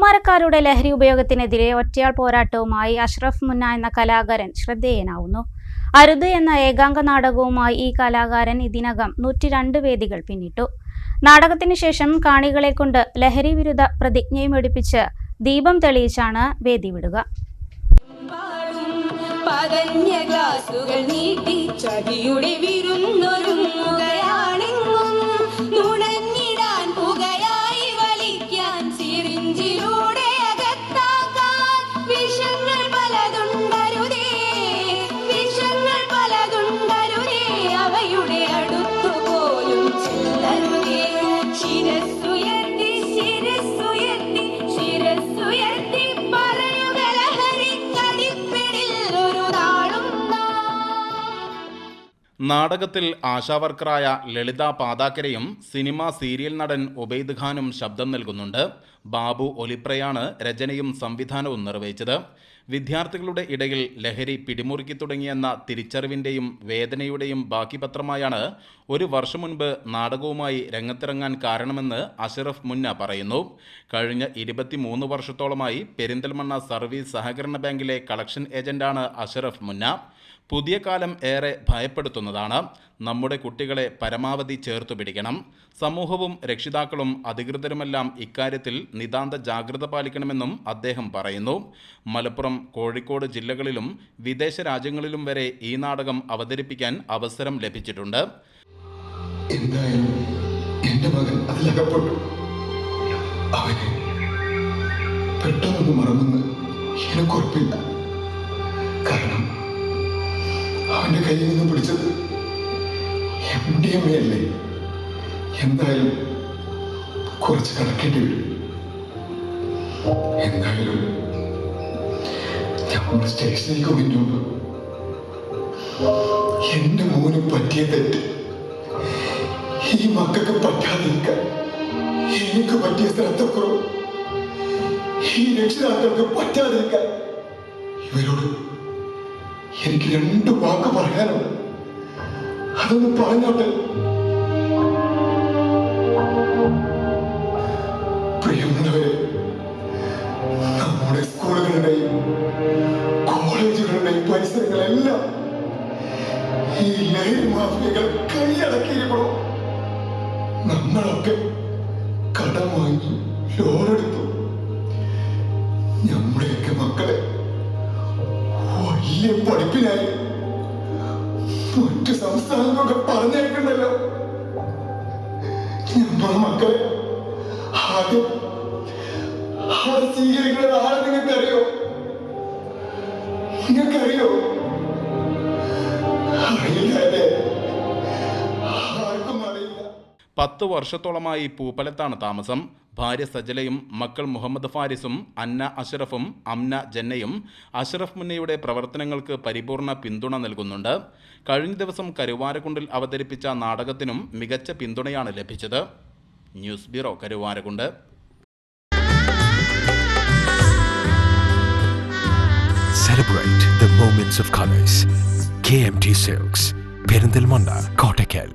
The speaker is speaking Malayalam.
കൗമാരക്കാരുടെ ലഹരി ഉപയോഗത്തിനെതിരെ ഒറ്റയാൾ പോരാട്ടവുമായി അഷ്റഫ് മുന്ന എന്ന കലാകാരൻ ശ്രദ്ധേയനാവുന്നു. അരുത് എന്ന ഏകാംഗ നാടകവുമായി ഈ കലാകാരൻ ഇതിനകം നൂറ്റി രണ്ട് വേദികൾ പിന്നിട്ടു. നാടകത്തിന് ശേഷം കാണികളെ കൊണ്ട് ലഹരി വിരുദ്ധ പ്രതിജ്ഞയും എടുപ്പിച്ച് ദീപം തെളിയിച്ചാണ് വേദി വിടുക. നാടകത്തിൽ ആശാവർക്കറായ ലളിത പാതാക്കരയും സിനിമ സീരിയൽ നടൻ ഉബൈദ് ഖാനും ശബ്ദം നൽകുന്നുണ്ട്. ബാബു ഒലിപ്രയാണ് രചനയും സംവിധാനവും നിർവഹിച്ചത്. വിദ്യാർത്ഥികളുടെ ഇടയിൽ ലഹരി പിടിമുറുക്കി തുടങ്ങിയെന്ന തിരിച്ചറിവിന്റെയും വേദനയുടെയും ബാക്കി പത്രമായാണ് ഒരു വർഷം മുൻപ് നാടകവുമായി രംഗത്തിറങ്ങാൻ കാരണമെന്ന് അഷറഫ് മുന്ന പറയുന്നു. കഴിഞ്ഞ ഇരുപത്തിമൂന്ന് വർഷത്തോളമായി പെരിന്തൽമണ്ണ സർവീസ് സഹകരണ ബാങ്കിലെ കളക്ഷൻ ഏജന്റാണ് അഷറഫ് മുന്ന. പുതിയ കാലം ഏറെ ഭയപ്പെടുത്തുന്നതാണ്. നമ്മുടെ കുട്ടികളെ പരമാവധി ചേർത്തു പിടിക്കണം. സമൂഹവും രക്ഷിതാക്കളും അധികൃതരുമെല്ലാം ഇക്കാര്യത്തിൽ നിതാന്ത ജാഗ്രത പാലിക്കണമെന്നും അദ്ദേഹം പറയുന്നു. മലപ്പുറം കോഴിക്കോട് ജില്ലകളിലും വിദേശ രാജ്യങ്ങളിലും വരെ ഈ നാടകം അവതരിപ്പിക്കാൻ അവസരം ലഭിച്ചിട്ടുണ്ട്. എന്തായാലും എന്റെ മകൻ അതിലകപ്പെട്ടു. പെട്ടെന്നൊന്ന് കാരണം അവന്റെ കയ്യിൽ നിന്ന് പിടിച്ചത് എം ഡി എം എ അല്ലേ എന്തായാലും കുറച്ച് കടക്കേണ്ടി വരും. എന്തായാലും നമ്മൾ സ്റ്റേഷനിലേക്ക് മുന്നോട്ട് എന്റെ മോന് പറ്റിയ തെറ്റ്. ഈ മക്കൾക്ക് പറ്റാതിരിക്കാൻ എനിക്ക് പറ്റിയ ശ്രദ്ധക്കുറവ് ഈ രക്ഷിതാക്കൾക്ക് പറ്റാതിരിക്കാൻ ഇവരോട് എനിക്ക് രണ്ട് വാക്ക് പറയാനുണ്ട്. അതൊന്ന് പറഞ്ഞോട്ടെ? പ്രിയമുള്ളവരെ നമ്മുടെ സ്കൂളുകളുടെയും കോളേജുകളുടെയും പരിസരങ്ങളെല്ലാം ഈ ലഹരി മാഫിയകൾ കൈയടക്കിയിരിക്കണോ നമ്മളൊക്കെ കടം വാങ്ങി ലോണെടുത്തു. നമ്മുടെയൊക്കെ മക്കളെ വലിയ പഠിപ്പിനായി മറ്റു സംസ്ഥാനങ്ങളൊക്കെ പറഞ്ഞേക്കണ്ടല്ലോ. മക്കളെ ആദ്യം ആ സ്വീകരിക്കുന്നത് ആരെ നിങ്ങൾക്കറിയോ നിങ്ങൾക്കറിയോ? പത്ത് വർഷത്തോളമായി പൂപ്പലത്താണ് താമസം ഭാര്യ സജലയും മക്കൾ മുഹമ്മദ് ഫാരിസും അന്ന അഷറഫും അംന ജന്നയും അഷറഫ് മുന്നയുടെ പ്രവർത്തനങ്ങൾക്ക് പരിപൂർണ പിന്തുണ നൽകുന്നുണ്ട് കഴിഞ്ഞ ദിവസം കരുവാരക്കുണ്ടിൽ അവതരിപ്പിച്ച നാടകത്തിനും മികച്ച പിന്തുണയാണ് ലഭിച്ചത് news bureau Karuvarakundu Celebrate the moments of colors. KMT Silks, Perindalmanda, Kottakkal.